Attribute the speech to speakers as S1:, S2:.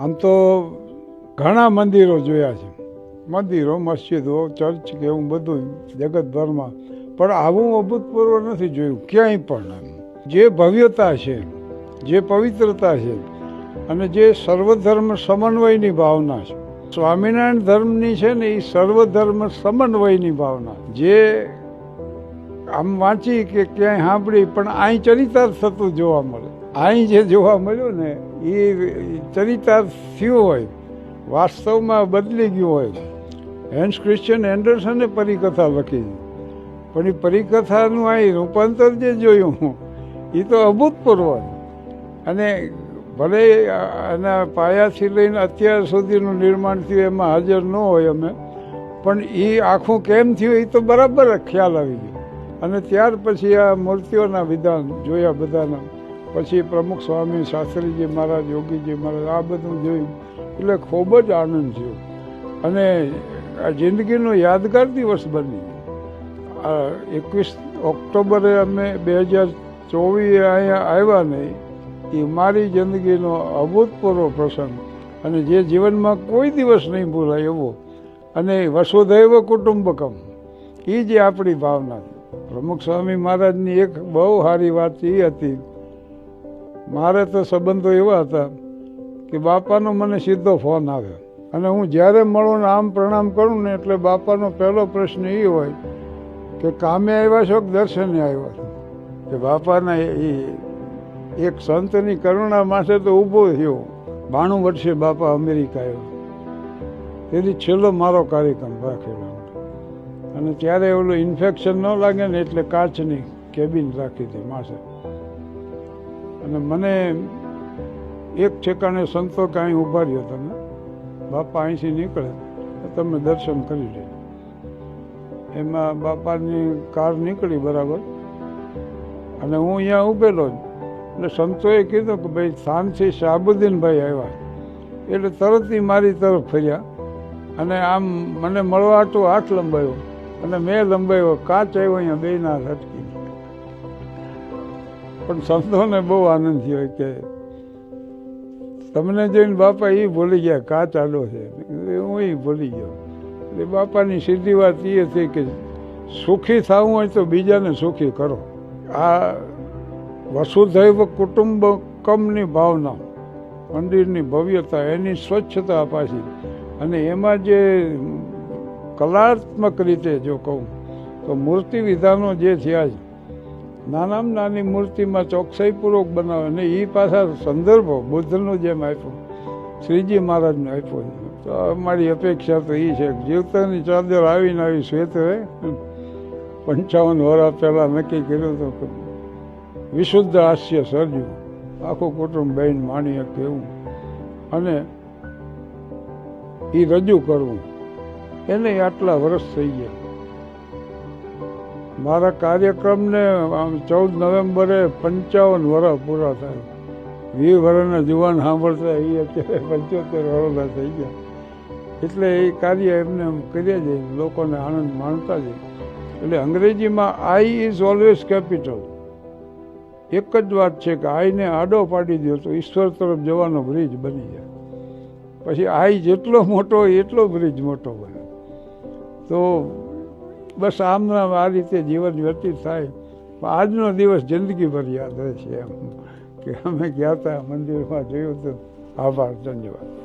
S1: આમ તો ઘણા મંદિરો જોયા છે. મંદિરો, મસ્જિદો, ચર્ચ કે એવું બધું જગતભરમાં. પણ આવું અભૂતપૂર્વ નથી જોયું, ક્યાંય પણ. જે ભવ્યતા છે, જે પવિત્રતા છે, અને જે સર્વધર્મ સમન્વયની ભાવના છે. સ્વામિનારાયણ ધર્મની છે ને, એ સર્વધર્મ સમન્વયની ભાવના. જે આમ વાંચી કે ક્યાંય સાંભળી, પણ અહીં ચરિતાર્થ થતું જોવા મળે. અહીં જે જોવા મળ્યું ને, એ ચરિતાર્થ થયું હોય, વાસ્તવમાં બદલી ગયું હોય. હેન્સ ક્રિશ્ચિયન એન્ડરસને પરિકથા લખી. પણ એ પરિકથાનું અહીં રૂપાંતર જે જોયું હું, એ તો અભૂતપૂર્વ અને ભલે એના પાયાથી લઈને અત્યાર સુધીનું નિર્માણ થયું, એમાં હાજર ન હોય અમે, પણ એ આખું કેમ થયું એ તો બરાબર ખ્યાલ આવી ગયો. અને ત્યાર પછી આ મૂર્તિઓના વિધાન જોયા બધાના. પછી પ્રમુખ સ્વામી શાસ્ત્રીજી મહારાજ, યોગીજી મહારાજ, આ બધું જોયું. એટલે ખૂબ જ આનંદ થયો. અને આ જિંદગીનો યાદગાર દિવસ બની. આ એકવીસ ઓક્ટોબરે અમે બે હજાર ચોવીસ અહીંયા આવ્યા નહીં. એ મારી જિંદગીનો અભૂતપૂર્વ પ્રસંગ. અને જે જીવનમાં કોઈ દિવસ નહીં ભૂલાય એવો. અને વસુધૈવ કુટુંબકમ. એ જે આપણી ભાવના. પ્રમુખ સ્વામી મહારાજની એક બહુ સારી વાત એ હતી. મારે તો સંબંધો એવા હતા કે બાપાનો મને સીધો ફોન આવ્યો. અને હું જ્યારે મળું ને આમ પ્રણામ કરું ને એટલે બાપાનો પહેલો પ્રશ્ન એ હોય કે કામે આવ્યા છો કે દર્શને આવ્યા છો? કે બાપાના એ એક સંતની કરુણા માટે તો ઊભો થયો. બાણું વર્ષે બાપા અમેરિકા આવ્યો. તેથી છેલ્લો મારો કાર્યક્રમ રાખેલો અને ત્યારે ઓલું ઇન્ફેક્શન ન લાગે ને એટલે કાચની કેબિન રાખી હતી માસે અને મને એક ઠેકાણે સંતો અહીં ઊભા રહ્યો તમે બાપા અહીંથી નીકળે તમે દર્શન કરી લે. એમાં બાપાની કાર નીકળી બરાબર. અને હું અહીંયા ઊભેલો જ. એટલે સંતોએ કીધું કે ભાઈ શાનથી શાહબુદ્દીનભાઈ આવ્યા. એટલે તરત મારી તરફ ફર્યા. અને આમ મને મળવા તો હાથ લંબાયો. અને મેં લંબાયો, કાચ આવ્યો અહીંયા બે ના લટકી પણ સંતોને બહુ આનંદ થયો કે તમને જોઈને બાપા એ ભૂલી ગયા, કા ચાલો છે? હું એ ભૂલી ગયો. એટલે બાપાની સીધી વાત એ હતી કે સુખી થવું હોય તો બીજાને સુખી કરો. આ વસુધૈવ કુટુંબકમની ભાવના, મંદિરની ભવ્યતા, એની સ્વચ્છતા પાછી. અને એમાં જે કલાત્મક રીતે જો કહું, તો મૂર્તિ વિધાનો જે થયા છે નાનામાં નાની મૂર્તિમાં ચોકસાઈપૂર્વક બનાવે અને એ પાછા સંદર્ભો, બુદ્ધનો જેમ આપ્યું, શ્રીજી મહારાજને આપ્યો. તો અમારી અપેક્ષા તો એ છે જીવતાની ચાદર આવીને આવી શ્વેત રહે. પંચાવન વર્ષ પહેલાં નક્કી કર્યું કે વિશુદ્ધ હાસ્ય સર્જ્યું. આખું કુટુંબ બહેન માણીએ કેવું. અને એ રજૂ કરવું. એને આટલા વર્ષ થઈ ગયા. મારા કાર્યક્રમને આમ ચૌદ નવેમ્બરે પંચાવન વર્ષ પૂરા થાય. વી વર્ષના જુવાન સાંભળતા એ અત્યારે પંચોતેર વર્ષના થઈ ગયા. એટલે એ કાર્ય એમને એમ કરીએ જઈએ લોકોને આનંદ માણતા જઈએ એટલે અંગ્રેજીમાં આઈ ઇઝ ઓલવેઝ કેપિટલ. એક જ વાત છે કે આઈને આડો પાડી દો તો ઈશ્વર તરફ જવાનો બ્રિજ બની જાય. પછી આઈ જેટલો મોટો એટલો બ્રિજ મોટો બને. તો બસ આમ નામ આ રીતે જીવન વ્યતીત થાય. પણ આજનો દિવસ જિંદગીભર યાદ રહેશે એમ. કે અમે ગયા હતા મંદિરમાં જોયું તો આભાર, ધન્યવાદ.